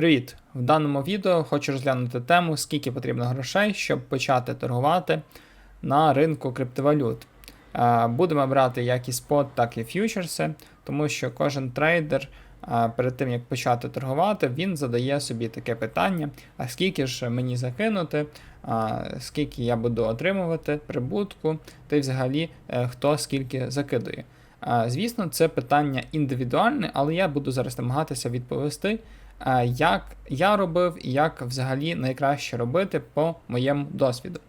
Привіт! В даному відео хочу розглянути тему, скільки потрібно грошей, щоб почати торгувати на ринку криптовалют. Е, Будемо брати як і спот, так і фьючерси, тому що кожен трейдер е, перед тим як почати торгувати, він задає собі таке питання: а скільки ж мені закинути, скільки я буду отримувати прибутку, та й взагалі е, хто скільки закидує. Е, Звісно, це питання індивідуальне, але я буду зараз намагатися відповісти, е, як я робив і як взагалі найкраще робити по моєму досвіду.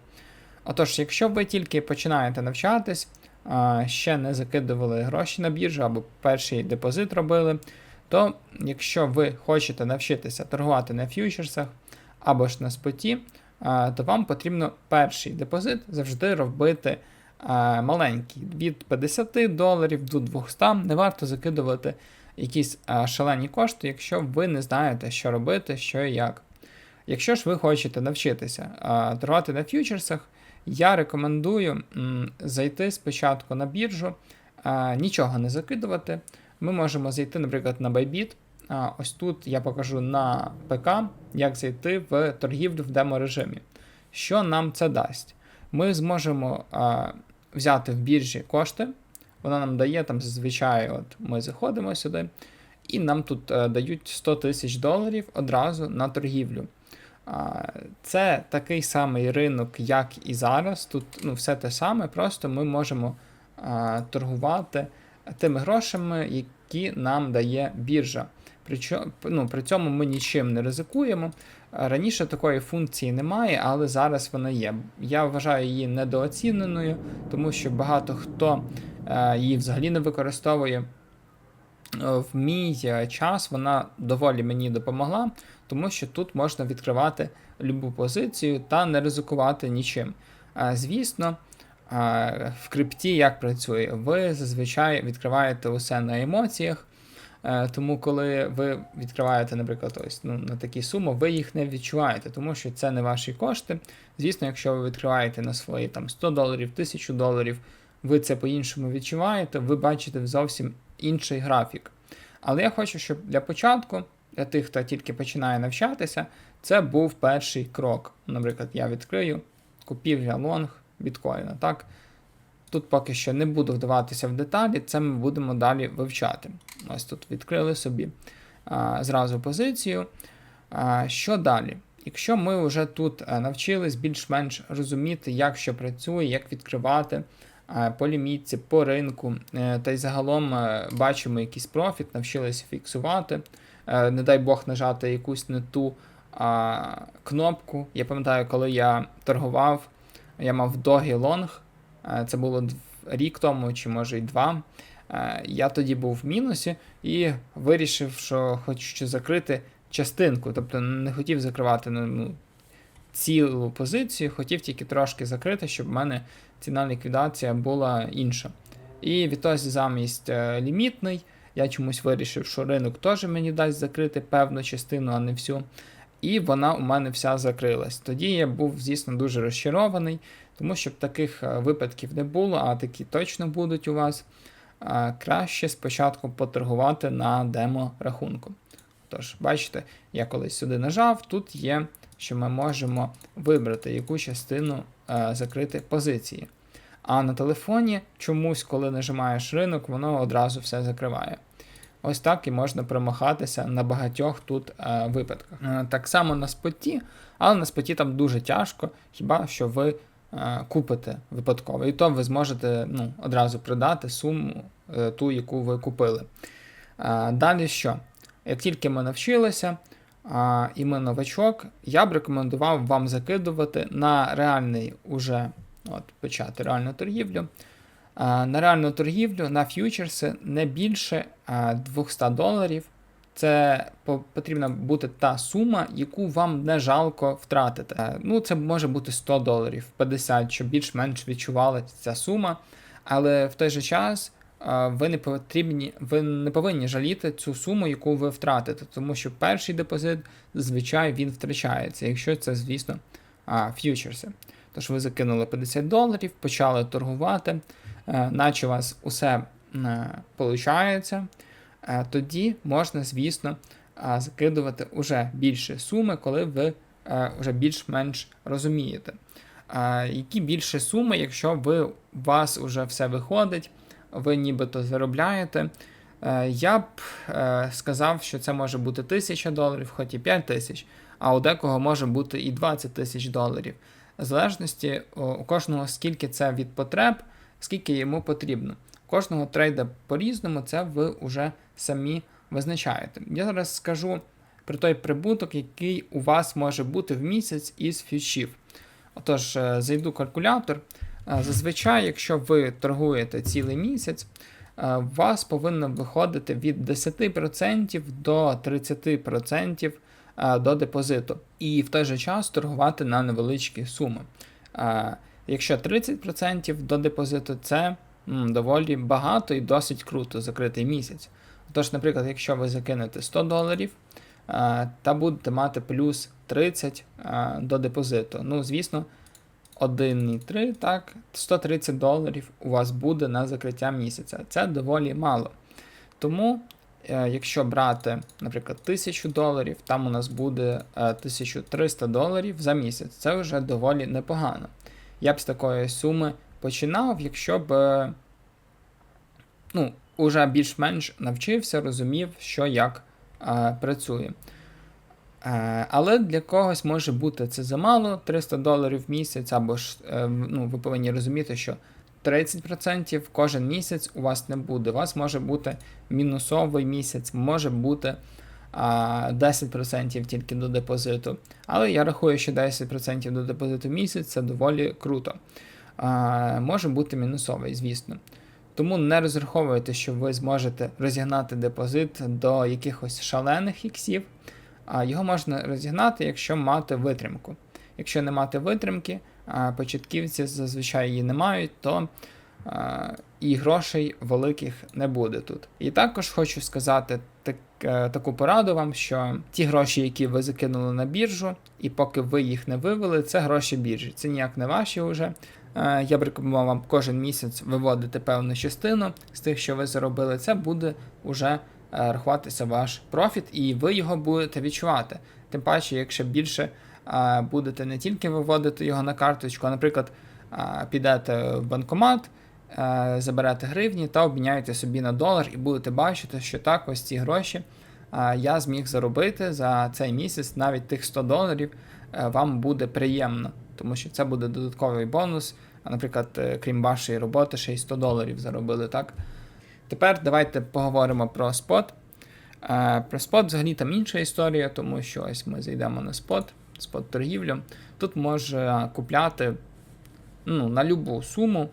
Отож, якщо ви тільки починаєте навчатись, е, ще не закидували гроші на біржу або перший депозит робили, то якщо ви хочете навчитися торгувати на фьючерсах або ж на споті, е, то вам потрібно перший депозит завжди робити е, маленький від 50 доларів до 200. Не варто закидувати якісь е, шалені кошти, якщо ви не знаєте, що робити, що і як. Якщо ж ви хочете навчитися е, торгувати на фьючерсах, я рекомендую зайти спочатку на біржу, е, нічого не закидувати. Ми можемо зайти, наприклад, на Bybit. Ось тут я покажу на ПК, як зайти в торгівлю в демо-режимі. Що нам це дасть? Ми зможемо взяти в біржі кошти. Вона нам дає там зазвичай, от ми заходимо сюди, і нам тут е, дають 100 тисяч доларів одразу на торгівлю. А, Це такий самий ринок, як і зараз. Тут ну, все те саме, просто ми можемо а, торгувати тими грошами, які нам дає біржа. Причо, ну, при цьому ми нічим не ризикуємо. Раніше такої функції немає, але зараз вона є. Я вважаю її недооціненою, тому що багато хто її взагалі не використовує. Е, В мій е, час вона доволі мені допомогла, тому що тут можна відкривати любу позицію та не ризикувати нічим. Е, Звісно, е, в крипті як працює? Ви зазвичай відкриваєте усе на емоціях. Е, Тому, коли ви відкриваєте, наприклад, ось ну, на такі суми, ви їх не відчуваєте, тому що це не ваші кошти. Звісно, якщо ви відкриваєте на свої там 100 доларів, 1000 доларів, ви це по-іншому відчуваєте, ви бачите зовсім інший графік. Але я хочу, щоб для початку, для тих, хто тільки починає навчатися, це був перший крок. Наприклад, я відкрию купівля лонг біткоїна. Так? Тут поки що не буду вдаватися в деталі, це ми будемо далі вивчати. Ось тут відкрили собі а, зразу позицію. А, що далі? Якщо ми вже тут навчились більш-менш розуміти, як що працює, як відкривати по лімітці, по ринку, е, та й загалом е, бачимо якийсь профіт, навчилися фіксувати, е, не дай Бог нажати якусь не ту кнопку. Я пам'ятаю, коли я торгував, я мав догі лонг. Е, Це було рік тому, чи може й два. Е, Я тоді був в мінусі і вирішив, що хочу закрити частинку. Тобто не хотів закривати ну, цілу позицію, хотів тільки трошки закрити, щоб в мене ціна ліквідація була інша. І відтоді замість е, лімітний, я чомусь вирішив, що ринок теж мені дасть закрити певну частину, а не всю. І вона у мене вся закрилась. Тоді я був, звісно, дуже розчарований, тому щоб таких е, випадків не було, а такі точно будуть у вас. е, Краще спочатку поторгувати на демо-рахунку. Тож, бачите, я колись сюди нажав, тут є, що ми можемо вибрати яку частину е, закрити позиції. А на телефоні чомусь, коли нажимаєш ринок, воно одразу все закриває. Ось так і можна промахатися на багатьох тут е, випадках. Е, так само на споті, але на споті там дуже тяжко, хіба що ви е, купите випадково. І то ви зможете ну, одразу продати суму, е, ту, яку ви купили. Е, далі що? Як тільки ми навчилися, а, і ми новачок, я б рекомендував вам закидувати на реальний уже от, почати реальну торгівлю. На реальну торгівлю на ф'ючерси не більше а, 200 доларів. Це потрібна бути та сума, яку вам не жалко втратити. Е, Ну, це може бути 100 доларів, 50, щоб більш-менш відчувалася ця сума. Але в той же час ви не потрібні, ви не повинні жаліти цю суму, яку ви втратите, тому що перший депозит зазвичай він втрачається, якщо це, звісно, ф'ючерси. Тож ви закинули 50 доларів, почали торгувати, е, наче у вас усе виходить, тоді можна, звісно, закидувати уже більше суми, коли ви е, вже більш-менш розумієте. Які більше суми, якщо ви, у вас вже все виходить, ви нібито заробляєте. Е, я б е, сказав, що це може бути 1000 доларів, хоч і 5 тисяч, а у декого може бути і 20 тисяч доларів. В залежності у кожного скільки це від потреб, скільки йому потрібно. Кожного трейда по-різному, це ви вже самі визначаєте. Я зараз скажу про той прибуток, який у вас може бути в місяць із фьючів. Отож, е, зайду калькулятор. Е, Зазвичай, якщо ви торгуєте цілий місяць, е, у вас повинно виходити від 10% до 30% е, до депозиту. І в той же час торгувати на невеличкі суми. Е, Якщо 30% до депозиту, це доволі багато і досить круто закритий місяць. Тож, наприклад, якщо ви закинете 100 доларів, е, та будете мати плюс 30 е, до депозиту. Ну, звісно, 1,3, так, 130 доларів у вас буде на закриття місяця. Це доволі мало. Тому, е, якщо брати, наприклад, 1000 доларів, там у нас буде е, 1300 доларів за місяць. Це вже доволі непогано. Я б з такої суми починав, якщо б е, ну, уже більш-менш навчився, розумів, що як е, працює. Е, але для когось може бути це замало 300 доларів в місяць, або ж е, ну, ви повинні розуміти, що 30% кожен місяць у вас не буде. У вас може бути мінусовий місяць, може бути 10% тільки до депозиту. Але я рахую, що 10% до депозиту в місяць це доволі круто. Може бути мінусовий, звісно. Тому не розраховуйте, що ви зможете розігнати депозит до якихось шалених іксів. А його можна розігнати, якщо мати витримку. Якщо не мати витримки, а початківці зазвичай її не мають, то і грошей великих не буде тут. І також хочу сказати так, е, таку пораду вам, що ті гроші, які ви закинули на біржу, і поки ви їх не вивели, це гроші біржі. Це ніяк не ваші вже. Е, Я б рекомендував вам кожен місяць виводити певну частину з тих, що ви заробили. Це буде вже е, рахуватися ваш профіт, і ви його будете відчувати. Тим паче, якщо більше е, будете не тільки виводити його на карточку, а, наприклад, е, підете в банкомат, е, заберете гривні та обміняєте собі на долар, і будете бачити, що так, ось ці гроші е, я зміг заробити за цей місяць, навіть тих 100 доларів е, вам буде приємно, тому що це буде додатковий бонус. Наприклад, е, крім вашої роботи, ще й 100 доларів заробили, так? Тепер давайте поговоримо про спот. Е, Про спот взагалі там інша історія, тому що ось ми зайдемо на спот, спот торгівлю. Тут може купляти ну, на любу суму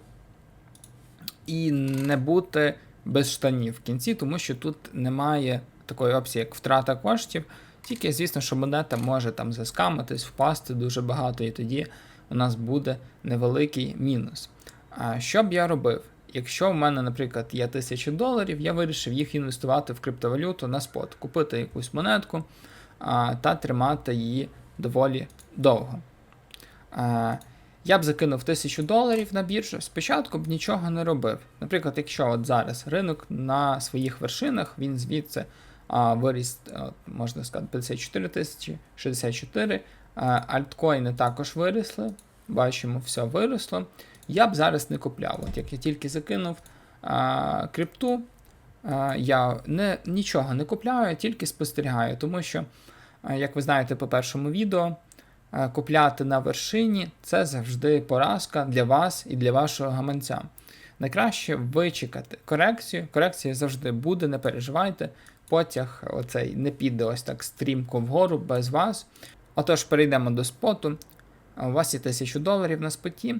і не бути без штанів в кінці, тому що тут немає такої опції, як втрата коштів. Тільки, звісно, що монета може там заскамитись, впасти дуже багато, і тоді у нас буде невеликий мінус. А що б я робив? Якщо в мене, наприклад, є 1000 доларів, я вирішив їх інвестувати в криптовалюту на спот, купити якусь монетку а, та тримати її доволі довго. А, я б закинув 1000 доларів на біржу, спочатку б нічого не робив. Наприклад, якщо от зараз ринок на своїх вершинах, він звідси а, виріс, от, можна сказати, 54 тисячі, 64. А, альткоїни також виросли. Бачимо, все виросло. Я б зараз не купляв. От як я тільки закинув а, крипту, а, я не, нічого не купляю, тільки спостерігаю, тому що, а, як ви знаєте по першому відео, а, купляти на вершині це завжди поразка для вас і для вашого гаманця. Найкраще вичекати корекцію. Корекція завжди буде, не переживайте. Потяг оцей не піде ось так стрімко вгору без вас. Отож, перейдемо до споту. У вас є 1000 доларів на споті.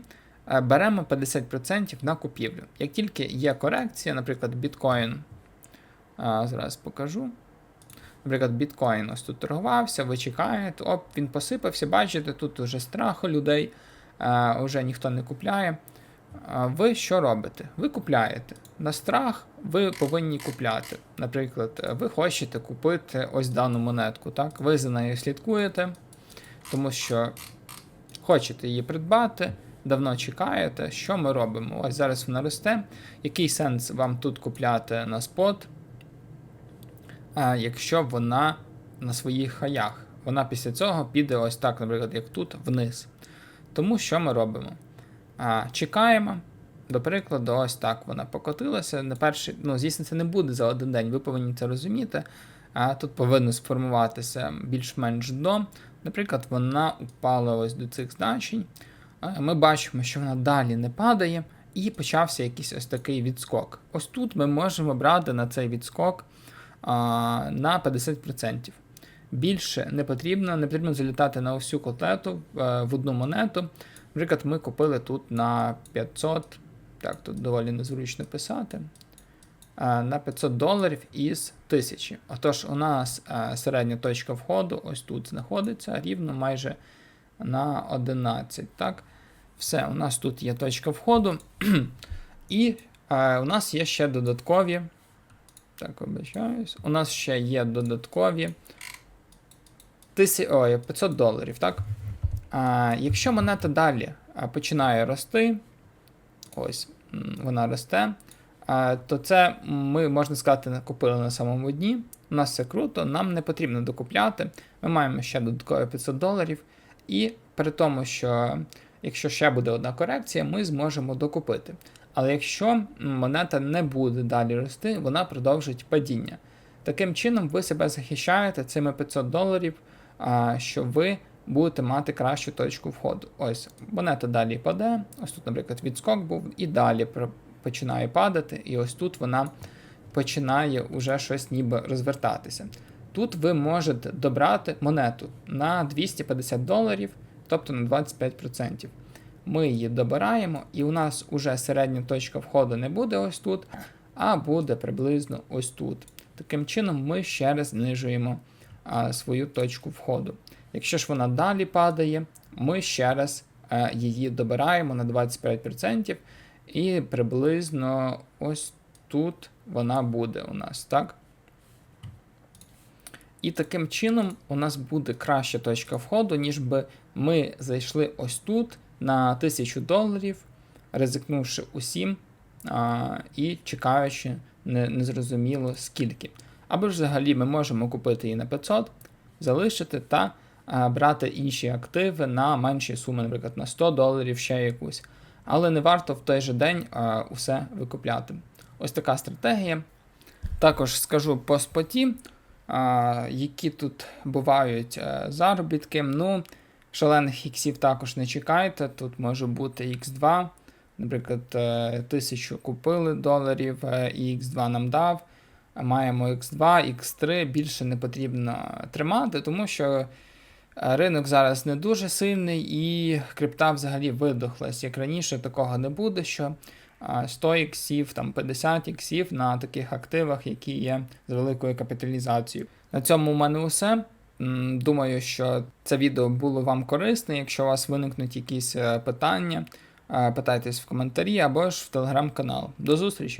Е, Беремо 50% на купівлю. Як тільки є корекція, наприклад, біткоін. Зараз покажу. Наприклад, біткоін ось тут торгувався, ви чекаєте, оп, він посипався, бачите, тут вже страх людей, вже ніхто не купляє. Ви що робите? Ви купляєте. На страх ви повинні купляти. Наприклад, ви хочете купити ось дану монетку. Так? Ви за нею слідкуєте, тому що хочете її придбати, давно чекаєте. Що ми робимо? Ось зараз вона росте. Який сенс вам тут купляти на спот, якщо вона на своїх хаях. Вона після цього піде ось так, наприклад, як тут, вниз. Тому що ми робимо? А, чекаємо. До прикладу, ось так вона покотилася. На перший, ну, звісно, це не буде за один день, ви повинні це розуміти. А тут повинно сформуватися більш-менш до. Наприклад, вона упала ось до цих значень. А, Ми бачимо, що вона далі не падає, і почався якийсь ось такий відскок. Ось тут ми можемо брати на цей відскок а, на 50%. Більше не потрібно, не потрібно залітати на всю котлету е, в одну монету. Наприклад, ми купили тут на 500, так, тут доволі незручно писати. е, На 500 доларів із 1000. Отож, у нас е, середня точка входу ось тут знаходиться рівно майже на 11. Так? Все, у нас тут є точка входу. І е, у нас є ще додаткові. Так, вибачаюсь. У нас ще є додаткові тисі... Ой, 500 доларів, так? А, якщо монета далі починає рости, ось вона росте, а, то це ми, можна сказати, купили на самому дні. У нас все круто, нам не потрібно докупляти. Ми маємо ще додаткові 500 доларів. І при тому, що якщо ще буде одна корекція, ми зможемо докупити. Але якщо монета не буде далі рости, вона продовжить падіння. Таким чином, ви себе захищаєте цими 500 доларів, що ви будете мати кращу точку входу. Ось монета далі паде. Ось тут, наприклад, відскок був, і далі починає падати, і ось тут вона починає уже щось ніби розвертатися. Тут ви можете добрати монету на 250 доларів, тобто на 25%. Ми її добираємо, і у нас уже середня точка входу не буде ось тут, а буде приблизно ось тут. Таким чином, ми ще раз знижуємо а, свою точку входу. Якщо ж вона далі падає, ми ще раз е, її добираємо на 25%, і приблизно ось тут вона буде у нас, так? І таким чином у нас буде краща точка входу, ніж би ми зайшли ось тут на 1000 доларів, ризикнувши усім а, і чекаючи не, незрозуміло скільки. Або ж взагалі ми можемо купити її на 500, залишити та а, брати інші активи на менші суми, наприклад, на 100 доларів, ще якусь. Але не варто в той же день а, усе викупляти. Ось така стратегія. Також скажу по споті, які тут бувають е, заробітки. Ну, шалених іксів також не чекайте. Тут може бути X2. Наприклад, е, 1000 купили доларів, е, і X2 нам дав. Маємо X2, X3, більше не потрібно тримати, тому що ринок зараз не дуже сильний і крипта взагалі видохлась. Як раніше, такого не буде, що 100 іксів, там 50 іксів на таких активах, які є з великою капіталізацією. На цьому в мене усе. Думаю, що це відео було вам корисне. Якщо у вас виникнуть якісь е, питання, е, питайтесь в коментарі або ж в телеграм-канал. До зустрічі!